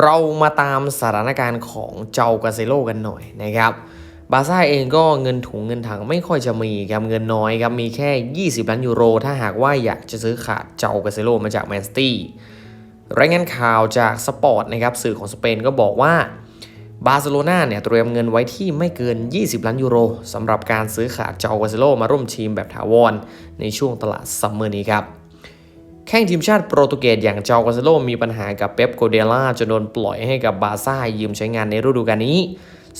เรามาตามสถานการณ์ของเจ้ากาเซโลกันหน่อยนะครับ บาซ่าเองก็เงินถุงเงินถังไม่ค่อยจะมีครับเงินน้อยครับมีแค่ 20 ล้านยูโร ถ้าหากว่าอยากจะซื้อขาดเจ้ากาเซโลมาจากแมนสตี้รายงานข่าวจากสปอร์ตนะครับสื่อของสเปนก็บอกว่าบาร์เซโลนาเนี่ยเตรียมเงินไว้ที่ไม่เกิน 20 ล้านยูโรสำหรับการซื้อขาดเจ้ากาเซโลมาร่วมทีมแบบถาวรในช่วงตลาดซัมเมอร์นี้ครับ แข้งทีมชาติโปรตุเกสอย่างเจากาเซโลมีปัญหากับเป๊ปโกเดล่าจนโดนปล่อยให้กับบาซ่ายืมใช้งานในฤดูกาลนี้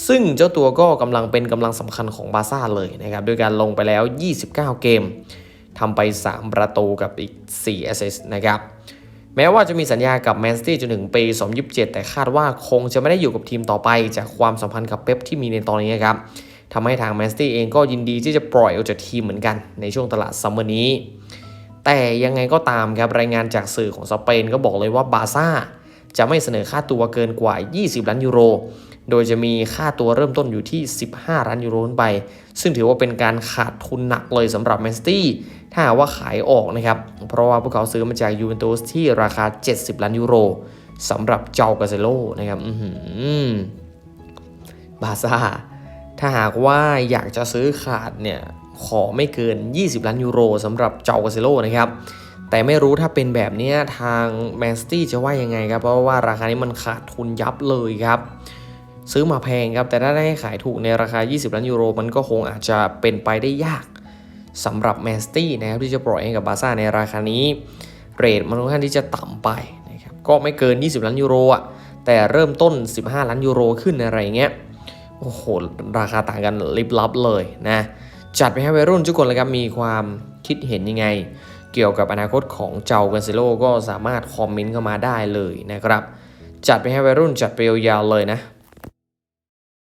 ซึ่งเจ้าตัวก็กำลังเป็นกำลังสำคัญของบาซ่าเลยนะครับด้วยการลงไปแล้ว 29 เกมทำไป 3 ประตูกับอีก 4 แอสซิสต์นะครับแม้ว่าจะมีสัญญากับแมนซิตี้จนถึงปี 2027 แต่คาดว่าคงจะไม่ได้อยู่กับทีมต่อไปจากความสัมพันธ์กับเป๊ปที่มีในตอนนี้ครับทำให้ทางแมนซิตี้เองก็ยินดีที่จะปล่อยออกจากทีมเหมือนกันในช่วงตลาดซัมเมอร์นี้ แต่ยังไงก็ตามครับรายงานจากสื่อของสเปนก็บอกเลยว่าบาร์ซ่าจะไม่เสนอค่าตัวเกินกว่า 20 ล้านยูโร โดยจะมีค่าตัวเริ่มต้นอยู่ที่ 15 ล้านยูโรขึ้นไป ซึ่งถือว่าเป็นการขาดทุนหนักเลยสำหรับแมนซิตี้ถ้าว่าขายออกนะครับ เพราะว่าพวกเขาซื้อมาจากยูเวนตุสที่ราคา 70 ล้านยูโรสำหรับเจ้ากาเซโลนะครับอืบาร์ซ่าถ้าหากว่าอยากจะซื้อขาดเนี่ย ขอไม่เกิน 20 ล้านยูโรสำหรับเจ้ากาเซโลนะครับแต่ไม่รู้ถ้าเป็นแบบนี้ทางแมนซิตี้จะว่ายังไงครับ เพราะว่าราคานี้มันขาดทุนยับเลยครับ ซื้อมาแพงครับ แต่ถ้าได้ขายถูกในราคา 20 ล้านยูโร มันก็คงอาจจะเป็นไปได้ยากสำหรับแมนซิตี้นะครับที่จะปล่อยให้กับบาร์ซ่าในราคานี้ เรทมันค่อนข้างที่จะต่ำไปนะครับก็ไม่เกิน 20 ล้านยูโรอะแต่เริ่มต้น 15 ล้านยูโรขึ้นอะไรเงี้ยโอ้โหราคาต่างกันลิบลับเลยนะ จัดไปให้วัยรุ่นทุกคนเลยครับมีความคิดเห็นยังไง เกี่ยวกับอนาคตของเจ้ากันเซโลก็สามารถคอมเมนต์เข้ามาได้เลยนะครับ จัดไปให้วัยรุ่นจัดไปยาวๆเลยนะ